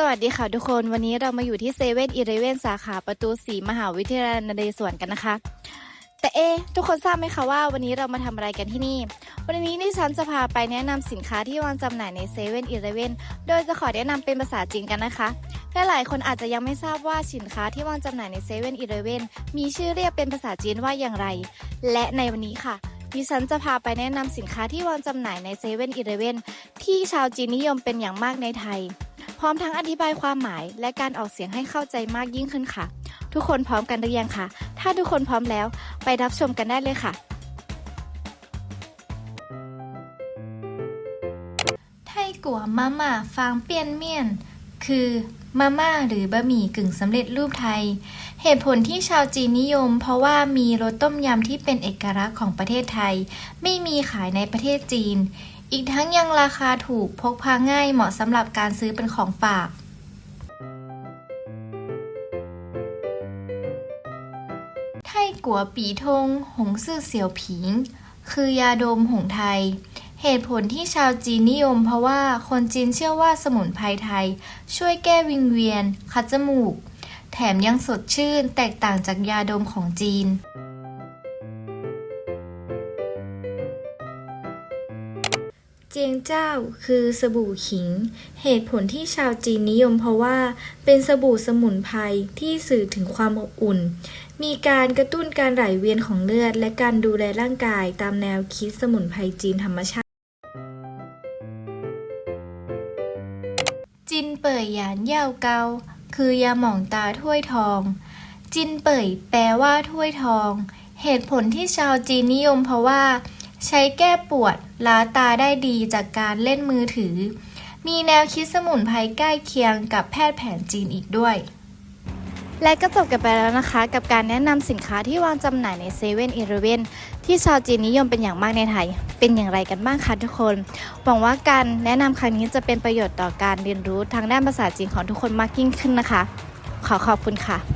สวัสดีค่ะทุกคนวันนี้เรามาอยู่ที่เซเว่นอีเลเว่นสาขาประตูสีมหาวิทยาลัยนเรศวรกันนะคะ แต่เอทุกคนทราบไหมคะว่าวันนี้เรามาทำอะไรกันที่นี่ วันนี้ดิฉันจะพาไปแนะนำสินค้าที่วางจำหน่ายในเซเว่นอีเลเว่นโดยจะขอแนะนำเป็นภาษาจีนกันนะคะและหลายคนอาจจะยังไม่ทราบว่าสินค้าที่วางจำหน่ายในเซเว่นอีเลเว่นมีชื่อเรียกเป็นภาษาจีนว่าอย่างไร และในวันนี้ค่ะดิฉันจะพาไปแนะนำสินค้าที่วางจำหน่ายในเซเว่นอีเลเว่นที่ชาวจีนนิยมเป็นอย่างมากในไทย พร้อมทั้งอธิบายความหมาย และการออกเสียงให้เข้าใจมากยิ่งขึ้นค่ะ ทุกคนพร้อมกันหรือยังคะ ถ้าทุกคนพร้อมแล้ว ไปรับชมกันได้เลยค่ะ ไทกัวมาม่าฟางเปียนเมียน คือมาม่าหรือบะหมี่กึ่งสำเร็จรูปไทย เหตุผลที่ชาวจีนนิยม เพราะว่ามีรสต้มยำที่เป็นเอกลักษณ์ของประเทศไทย ไม่มีขายในประเทศจีน อีกทั้งยังราคาถูกพกพาง่ายเหมาะสำหรับการซื้อเป็นของฝากไทกัวปีทง หงซื่อเสี่ยวผิง คือยาดมหงไทย เหตุผลที่ชาวจีนนิยมเพราะว่าคนจีนเชื่อว่าสมุนไพรไทย ช่วยแก้วิงเวียน คัดจมูก แถมยังสดชื่นแตกต่างจากยาดมของจีน เจียงเจ้าคือสบู่ขิง เหตุผลที่ชาวจีนนิยมเพราะว่า เป็นสบู่สมุนไพรที่สื่อถึงความอบอุ่น มีการกระตุ้นการไหลเวียนของเลือด และการดูแลร่างกายตามแนวคิดสมุนไพรจีนธรรมชาติ จินเป่ยหยานเย่าเกา คือยาหม่องตาถ้วยทอง จินเป่ยแปลว่าถ้วยทอง เหตุผลที่ชาวจีนนิยมเพราะว่า ใช้แก้ปวดล้าตาได้ดีจากการเล่นมือถือ มีแนวคิดสมุนไพรใกล้เคียงกับแพทย์แผนจีนอีกด้วย และก็จบกันไปแล้วนะคะ กับการแนะนำสินค้าที่วางจำหน่ายในเซเว่นอีเลเวนที่ชาวจีนนิยมเป็นอย่างมากในไทย เป็นอย่างไรกันบ้างคะทุกคน หวังว่าการแนะนำครั้งนี้จะเป็นประโยชน์ต่อการเรียนรู้ทางด้านภาษาจีนของทุกคนมากยิ่งขึ้นนะคะ ขอขอบคุณค่ะ